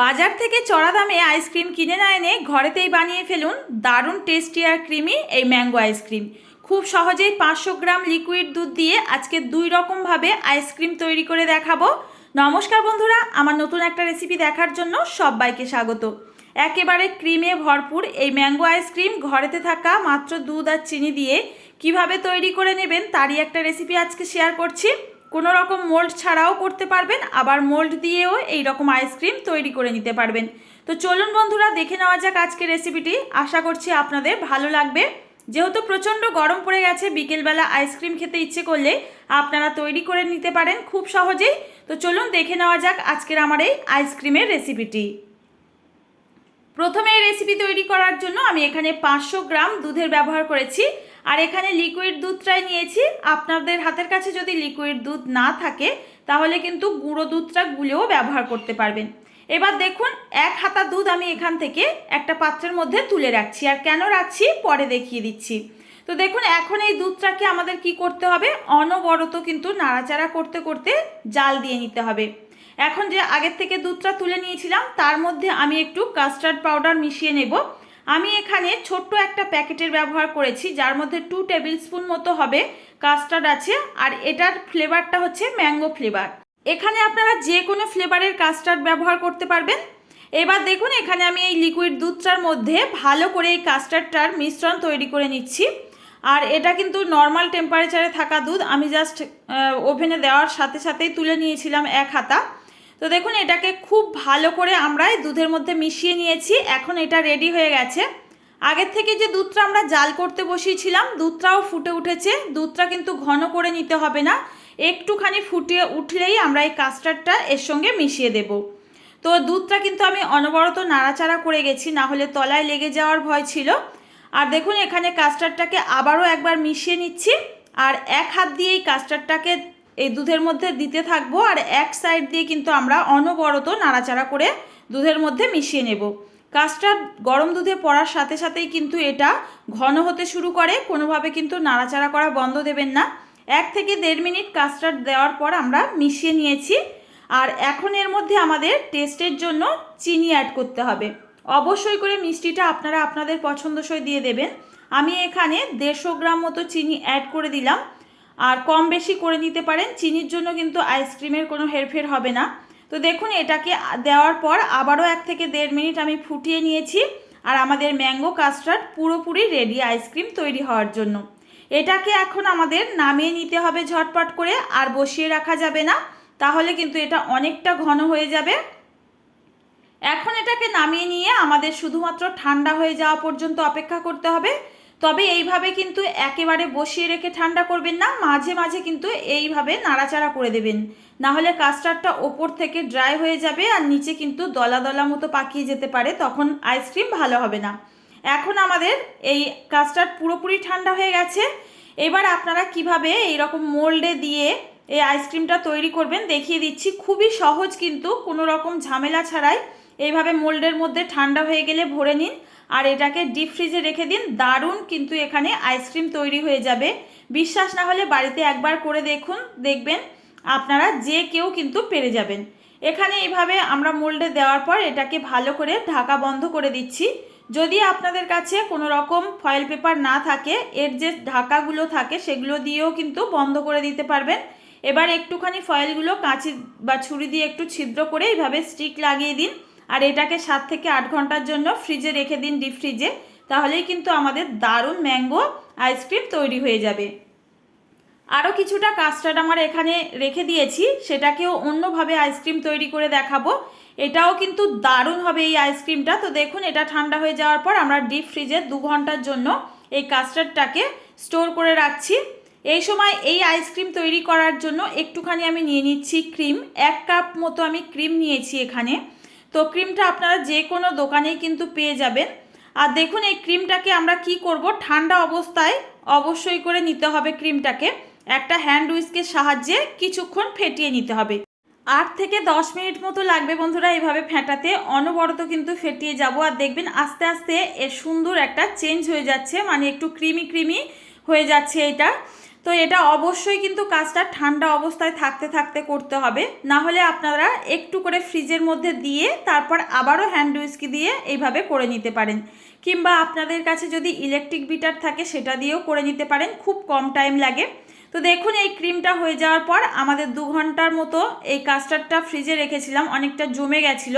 বাজার থেকে চড়া দামে আইসক্রিম কিনে না এনে ঘরেতেই বানিয়ে ফেলুন দারুণ টেস্টি আর ক্রিমি এই ম্যাঙ্গো আইসক্রিম। খুব সহজেই পাঁচশো গ্রাম লিকুইড দুধ দিয়ে আজকে দুই রকমভাবে আইসক্রিম তৈরি করে দেখাবো। নমস্কার বন্ধুরা, আমার নতুন একটা রেসিপি দেখার জন্য সবাইকে স্বাগত। একেবারে ক্রিমে ভরপুর এই ম্যাঙ্গো আইসক্রিম ঘরেতে থাকা মাত্র দুধ আর চিনি দিয়ে কীভাবে তৈরি করে নেবেন তারই একটা রেসিপি আজকে শেয়ার করছি। কোনো রকম মোল্ড ছাড়াও করতে পারবেন, আবার মোল্ড দিয়েও এই রকম আইসক্রিম তৈরি করে নিতে পারবেন। তো চলুন বন্ধুরা, দেখে নেওয়া যাক আজকের রেসিপিটি আশা করছি আপনাদের ভালো লাগবে। যেহেতু প্রচণ্ড গরম পড়ে গেছে, বিকেলবেলা আইসক্রিম খেতে ইচ্ছে করলে আপনারা তৈরি করে নিতে পারেন খুব সহজেই। তো চলুন দেখে নেওয়া যাক আজকের আমার এই আইসক্রিমের রেসিপিটি প্রথমে এই রেসিপি তৈরি করার জন্য আমি এখানে পাঁচশো গ্রাম দুধের ব্যবহার করেছি। আর এখানে লিকুইড দুধটাই নিয়েছি। আপনাদের হাতের কাছে যদি লিকুইড দুধ না থাকে, তাহলে কিন্তু গুঁড়ো দুধটা গুলেও ব্যবহার করতে পারবেন। এবার দেখুন, এক হাতা দুধ আমি এখান থেকে একটা পাত্রের মধ্যে তুলে রাখছি। আর কেন রাখছি? পরে দেখিয়ে দিচ্ছি। তো দেখুন, এখন এই দুধটাকে আমাদের কি করতে হবে? অনবরত কিন্তু নাড়াচাড়া করতে করতে জাল দিয়ে নিতে হবে। এখন যে আগের থেকে দুধটা তুলে নিয়েছিলাম, তার মধ্যে আমি একটু কাস্টার্ড পাউডার মিশিয়ে নেব। আমি এখানে ছোট্ট একটা প্যাকেটের ব্যবহার করেছি, যার মধ্যে টু টেবিল স্পুন মতো হবে কাস্টার্ড আছে, আর এটার ফ্লেভারটা হচ্ছে ম্যাঙ্গো ফ্লেভার এখানে আপনারা যে কোনো ফ্লেভারের কাস্টার্ড ব্যবহার করতে পারবেন। এবার দেখুন, এখানে আমি এই লিকুইড দুধটার মধ্যে ভালো করে এই কাস্টার্ডটার মিশ্রণ তৈরি করে নিচ্ছি। আর এটা কিন্তু নর্মাল টেম্পারেচারে থাকা দুধ, আমি জাস্ট ওভেনে দেওয়ার সাথে সাথেই তুলে নিয়েছিলাম এক হাতা। তো দেখুন, এটাকে খুব ভালো করে আমরা দুধের মধ্যে মিশিয়ে নিয়েছি। এখন এটা রেডি হয়ে গেছে। আগের থেকে যে দুধটা আমরা জাল করতে বসিয়েছিলাম, দুধটাও ফুটে উঠেছে। দুধটা কিন্তু ঘন করে নিতে হবে না। একটুখানি ফুটিয়ে উঠলেই আমরা এই কাস্টার্ডটা এর সঙ্গে মিশিয়ে দেব। তো দুধটা কিন্তু আমি অনবরত নাড়াচাড়া করে গেছি, না হলে তলায় লেগে যাওয়ার ভয় ছিল। আর দেখুন, এখানে কাস্টার্ডটাকে আবারও একবার মিশিয়ে নিচ্ছি। আর এক হাত দিয়ে এই কাস্টার্ডটাকে এই দুধের মধ্যে দিতে থাকব আর এক সাইড দিয়ে কিন্তু আমরা অনবরত নাড়াচাড়া করে দুধের মধ্যে মিশিয়ে নেব। কাস্টার্ড গরম দুধে পড়ার সাথে সাথেই কিন্তু এটা ঘন হতে শুরু করে, কোনোভাবে কিন্তু নাড়াচাড়া করা বন্ধ দেবেন না। এক থেকে দেড় মিনিট কাস্টার্ড দেওয়ার পর আমরা মিশিয়ে নিয়েছি আর এখন এর মধ্যে আমাদের টেস্টের জন্য চিনি অ্যাড করতে হবে। অবশ্যই করে মিষ্টিটা আপনারা আপনাদের পছন্দসই দিয়ে দেবেন। আমি এখানে দেড়শো গ্রাম মতো চিনি অ্যাড করে দিলাম। আর কম বেশি করে নিতে পারেন। চিনির জন্য কিন্তু আইসক্রিমের কোনো হেরফের হবে না। তো দেখুন, এটাকে দেওয়ার পর আবারও এক থেকে দেড় মিনিট আমি ফুটিয়ে নিয়েছি। আর আমাদের ম্যাঙ্গো কাস্টার্ড পুরোপুরি রেডি আইসক্রিম তৈরি হওয়ার জন্য। এটাকে এখন আমাদের নামিয়ে নিতে হবে ঝটপট করে, আর বসিয়ে রাখা যাবে না। তাহলে কিন্তু এটা অনেকটা ঘন হয়ে যাবে। এখন এটাকে নামিয়ে নিয়ে আমাদের শুধুমাত্র ঠান্ডা হয়ে যাওয়া পর্যন্ত অপেক্ষা করতে হবে। তবে এইভাবে কিন্তু একেবারে বসিয়ে রেখে ঠান্ডা করবেন না, মাঝে মাঝে কিন্তু এইভাবে নাড়াচাড়া করে দেবেন। না হলে কাস্টার্ডটা ওপর থেকে ড্রাই হয়ে যাবে আর নিচে কিন্তু দলা দলা মতো পাকিয়ে যেতে পারে, তখন আইসক্রিম ভালো হবে না। এখন আমাদের এই কাস্টার্ড পুরোপুরি ঠান্ডা হয়ে গেছে। এবার আপনারা কীভাবে এই রকম মোল্ডে দিয়ে এই আইসক্রিমটা তৈরি করবেন দেখিয়ে দিচ্ছি। খুবই সহজ কিন্তু, কোনো রকম ঝামেলা ছাড়াই। এইভাবে মোল্ডের মধ্যে ঠান্ডা হয়ে গেলে ভরে নিন। আর এটাকে ডিপ ফ্রিজে রেখে দিন। দারুণ কিন্তু এখানে আইসক্রিম তৈরি হয়ে যাবে। বিশ্বাস না হলে বাড়িতে একবার করে দেখুন, দেখবেন আপনারা যে কেউ কিন্তু পেরে যাবেন। এখানে এইভাবে আমরা মোল্ডে দেওয়ার পর এটাকে ভালো করে ঢাকা বন্ধ করে দিচ্ছি। যদি আপনাদের কাছে কোনো রকম ফয়েল পেপার না থাকে, এর যে ঢাকাগুলো থাকে সেগুলো দিয়েও কিন্তু বন্ধ করে দিতে পারবেন। এবার একটুখানি ফয়েলগুলো কাঁচি বা ছুরি দিয়ে একটু ছিদ্র করে এইভাবে স্টিক লাগিয়ে দিন। আর এটাকে সাত থেকে আট ঘণ্টার জন্য ফ্রিজে রেখে দিন ডিপ ফ্রিজে তাহলেই কিন্তু আমাদের দারুণ ম্যাঙ্গো আইসক্রিম তৈরি হয়ে যাবে। আরও কিছুটা কাস্টার্ড আমার এখানে রেখে দিয়েছি, সেটাকেও অন্যভাবে আইসক্রিম তৈরি করে দেখাবো। এটাও কিন্তু দারুণ হবে এই আইসক্রিমটা তো দেখুন, এটা ঠান্ডা হয়ে যাওয়ার পর আমরা ডিপ ফ্রিজে দু ঘণ্টার জন্য এই কাস্টার্ডটাকে স্টোর করে রাখছি। এই সময় এই আইসক্রিম তৈরি করার জন্য একটুখানি আমি নিয়ে নিচ্ছি ক্রিম এক কাপ মতো আমি ক্রিম নিয়েছি এখানে। তো ক্রিমটা আপনারা যে কোনো দোকানেই কিন্তু পেয়ে যাবেন। আর দেখুন, এই ক্রিমটাকে আমরা কি করব? ঠান্ডা অবস্থায় অবশ্যই করে নিতে হবে ক্রিমটাকে। একটা হ্যান্ড উইস্কের সাহায্যে কিছুক্ষণ ফেটিয়ে নিতে হবে। আট থেকে দশ মিনিট মতো লাগবে বন্ধুরা এইভাবে ফেটাতে। অনবরত কিন্তু ফেটিয়ে যাব। আর দেখবেন, আস্তে আস্তে এর সুন্দর একটা চেঞ্জ হয়ে যাচ্ছে। মানে একটু ক্রিমি ক্রিমি হয়ে যাচ্ছে এটা। তো এটা অবশ্যই কিন্তু কাজটা ঠান্ডা অবস্থায় থাকতে থাকতে করতে হবে। না হলে আপনারা একটু করে ফ্রিজের মধ্যে দিয়ে তারপর আবারও হ্যান্ড উইস্কি দিয়ে এইভাবে করে নিতে পারেন। কিংবা আপনাদের কাছে যদি ইলেকট্রিক বিটার থাকে সেটা দিয়েও করে নিতে পারেন, খুব কম টাইম লাগে। তো দেখুন, এই ক্রিমটা হয়ে যাওয়ার পর আমাদের দু ঘণ্টার মতো এই কাস্টার্ডটা ফ্রিজে রেখেছিলাম, অনেকটা জমে গেছিল।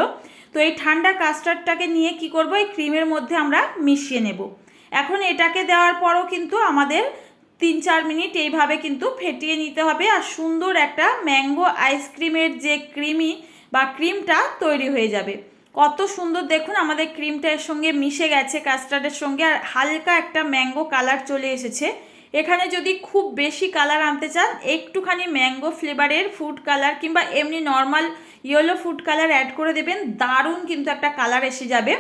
তো এই ঠান্ডা কাস্টার্ডটাকে নিয়ে কি করব? এই ক্রিমের মধ্যে আমরা মিশিয়ে নেব। এখন এটাকে দেওয়ার পরও কিন্তু আমাদের তিন চার মিনিট এইভাবে কিন্তু ফেটিয়ে নিতে হবে। আর সুন্দর একটা ম্যাঙ্গো আইসক্রিমের যে ক্রিমি বা ক্রিমটা তৈরি হয়ে যাবে। কত সুন্দর দেখুন, আমাদের ক্রিমটা এর সঙ্গে মিশে গেছে কাস্টার্ডের সঙ্গে। আর হালকা একটা ম্যাঙ্গো কালার চলে এসেছে। এখানে যদি খুব বেশি কালার আনতে চান, একটুখানি ম্যাঙ্গো ফ্লেভারের ফুড কালার কিংবা এমনি normal yellow food colour add করে দেবেন, দারুণ কিন্তু একটা কালার এসে যাবে।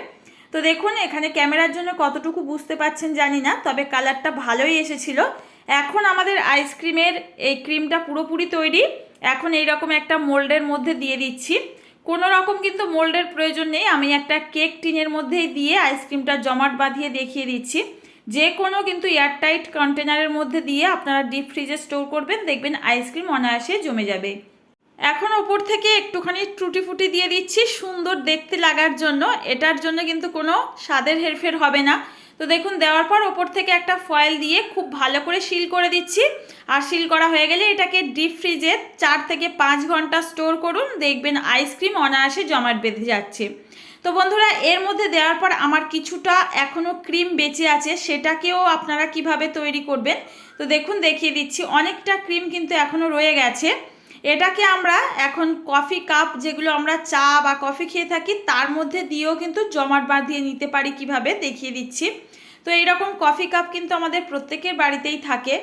তো দেখুন, এখানে ক্যামেরার জন্য কতটুকু বুঝতে পাচ্ছেন জানি না, তবে কালারটা ভালোই এসেছিল। এখন আমাদের আইসক্রিমের এই ক্রিমটা পুরোপুরি তৈরি। এখন এই রকম একটা মোল্ডের মধ্যে দিয়ে দিচ্ছি। কোনো রকম কিন্তু মোল্ডের প্রয়োজন নেই। আমি একটা কেক টিনের মধ্যেই দিয়ে আইসক্রিমটা জমাট বাঁধিয়ে দেখিয়ে দিচ্ছি। যে কোনো কিন্তু এয়ারটাইট কন্টেনারের মধ্যে দিয়ে আপনারা ডিপ ফ্রিজে স্টোর করবেন। দেখবেন আইসক্রিম অনায়াসে জমে যাবে। এখন ওপর থেকে একটুখানি টুটি ফুটি দিয়ে দিচ্ছি সুন্দর দেখতে লাগার জন্য। এটার জন্য কিন্তু কোনো স্বাদের হেরফের হবে না। তো দেখুন, দেওয়ার পর ওপর থেকে একটা ফয়েল দিয়ে খুব ভালো করে সিল করে দিচ্ছি। আর সিল করা হয়ে গেলে এটাকে ডিপ ফ্রিজে চার থেকে পাঁচ ঘণ্টা স্টোর করুন। দেখবেন আইসক্রিম অনায়াসে জমাট বেঁধে যাচ্ছে। তো বন্ধুরা, এর মধ্যে দেওয়ার পর আমার কিছুটা এখনও ক্রিম বেঁচে আছে, সেটাকেও আপনারা কীভাবে তৈরি করবেন? তো দেখুন, দেখিয়ে দিচ্ছি। অনেকটা ক্রিম কিন্তু এখনও রয়ে গেছে। এটাকে আমরা এখন কফি কাপ যেগুলো আমরা চা বা কফি খেয়ে থাকি, তার মধ্যে দিয়েও কিন্তু জমাট বাঁধিয়ে নিতে পারি কীভাবে দেখিয়ে দিচ্ছি। তো এইরকম কফি কাপ কিন্তু আমাদের প্রত্যেকের বাড়িতেই থাকে।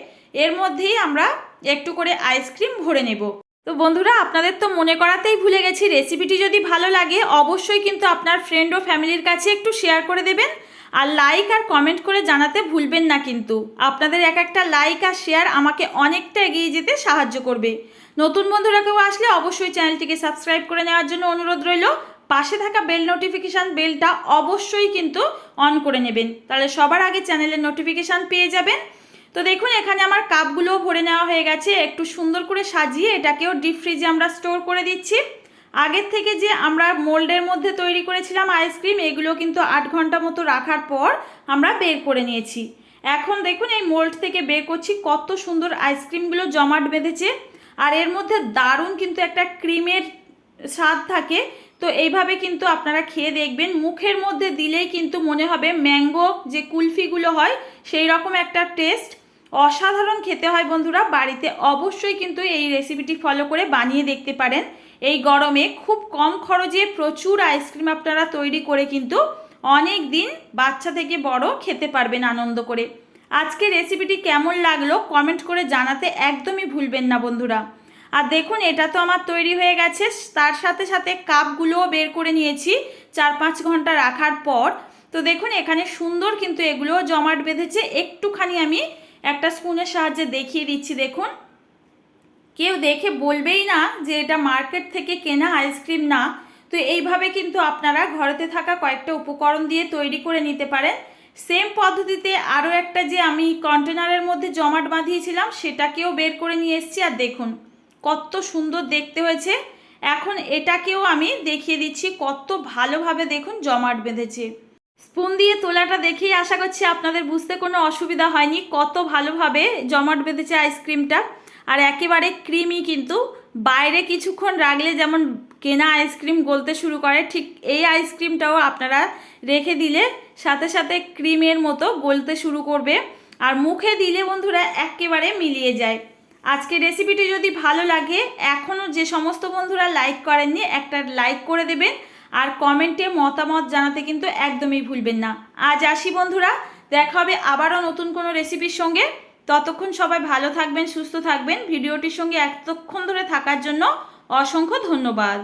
এর মধ্যেই আমরা একটু করে আইসক্রিম ভরে নেব। তো বন্ধুরা, আপনাদের তো মনে করাতেই ভুলে গেছি রেসিপিটি যদি ভালো লাগে, অবশ্যই কিন্তু আপনার ফ্রেন্ড ও ফ্যামিলির কাছে একটু শেয়ার করে দেবেন। আর লাইক আর কমেন্ট করে জানাতে ভুলবেন না কিন্তু। আপনাদের এক একটা লাইক আর শেয়ার আমাকে অনেকটা এগিয়ে যেতে সাহায্য করবে। নতুন বন্ধুরা কেউ আসলে অবশ্যই চ্যানেলটিকে সাবস্ক্রাইব করে নেওয়ার জন্য অনুরোধ রইল। পাশে থাকা বেল নোটিফিকেশান বেলটা অবশ্যই কিন্তু অন করে নেবেন। তাহলে সবার আগে চ্যানেলের নোটিফিকেশান পেয়ে যাবেন। তো দেখুন, এখানে আমার কাপগুলোও ভরে নেওয়া হয়ে গেছে। একটু সুন্দর করে সাজিয়ে এটাকেও ডিপ ফ্রিজে আমরা স্টোর করে দিচ্ছি। আগের থেকে যে আমরা মোল্ডের মধ্যে তৈরি করেছিলাম আইসক্রিম এগুলো কিন্তু আট ঘণ্টা মতো রাখার পর আমরা বের করে নিয়েছি। এখন দেখুন এই মোল্ড থেকে বের করছি, কত সুন্দর আইসক্রিমগুলো জমাট বেঁধেছে। আর এর মধ্যে দারুণ কিন্তু একটা ক্রিমের স্বাদ থাকে। তো এইভাবে কিন্তু আপনারা খেয়ে দেখবেন। মুখের মধ্যে দিলেই কিন্তু মনে হবে ম্যাঙ্গো যে কুলফিগুলো হয় সেই রকম একটা টেস্ট। অসাধারণ খেতে হয় বন্ধুরা, বাড়িতে অবশ্যই কিন্তু এই রেসিপিটি ফলো করে বানিয়ে দেখতে পারেন। এই গরমে খুব কম খরচে প্রচুর আইসক্রিম আপনারা তৈরি করে কিন্তু অনেক দিন বাচ্চা থেকে বড় খেতে পারবেন আনন্দ করে। আজকে রেসিপিটি কেমন লাগল কমেন্ট করে জানাতে একদমই ভুলবেন না বন্ধুরা। আর দেখুন, এটা তো আমার তৈরি হয়ে গেছে। তার সাথে সাথে কাপগুলোও বের করে নিয়েছি চার পাঁচ ঘণ্টা রাখার পর। তো দেখুন, এখানে সুন্দর কিন্তু এগুলোও জমাট বেঁধেছে। একটুখানি আমি একটা স্পুনের সাহায্যে দেখিয়ে দিচ্ছি, দেখুন। কেউ দেখে বলবেই না যে এটা মার্কেট থেকে কেনা আইসক্রিম না। তো এইভাবে কিন্তু আপনারা ঘরেতে থাকা কয়েকটা উপকরণ দিয়ে তৈরি করে নিতে পারেন। সেম পদ্ধতিতে আরও একটা যে আমি কন্টেনারের মধ্যে জমাট বাঁধিয়েছিলাম, সেটাকেও বের করে নিয়ে এসেছি। আর দেখুন, কত সুন্দর দেখতে হয়েছে। এখন এটাকেও আমি দেখিয়ে দিচ্ছি, কত ভালোভাবে দেখুন জমাট বেঁধেছে। স্পুন দিয়ে তোলাটা দেখেই আশা করছি আপনাদের বুঝতে কোনো অসুবিধা হয়নি। কত ভালোভাবে জমাট বেঁধেছে আইসক্রিমটা। আর একেবারে ক্রিমি কিন্তু। বাইরে কিছুক্ষণ রাখলে যেমন কেনা আইসক্রিম গলতে শুরু করে, ঠিক এই আইসক্রিমটাও আপনারা রেখে দিলে সাথে সাথে ক্রিমের মতো গলতে শুরু করবে। আর মুখে দিলে বন্ধুরা একেবারে মিলিয়ে যায়। আজকে রেসিপিটি যদি ভালো লাগে এখনও যে সমস্ত বন্ধুরা লাইক করেননি, একটা লাইক করে দেবেন। আর কমেন্টে মতামত জানাতে কিন্তু একদমই ভুলবেন না। আজ আসি বন্ধুরা, দেখা হবে আবারও নতুন কোনো রেসিপির সঙ্গে। ততক্ষণ সবাই ভালো থাকবেন, সুস্থ থাকবেন। ভিডিওটির সঙ্গে এতক্ষণ ধরে থাকার জন্য অসংখ্য ধন্যবাদ।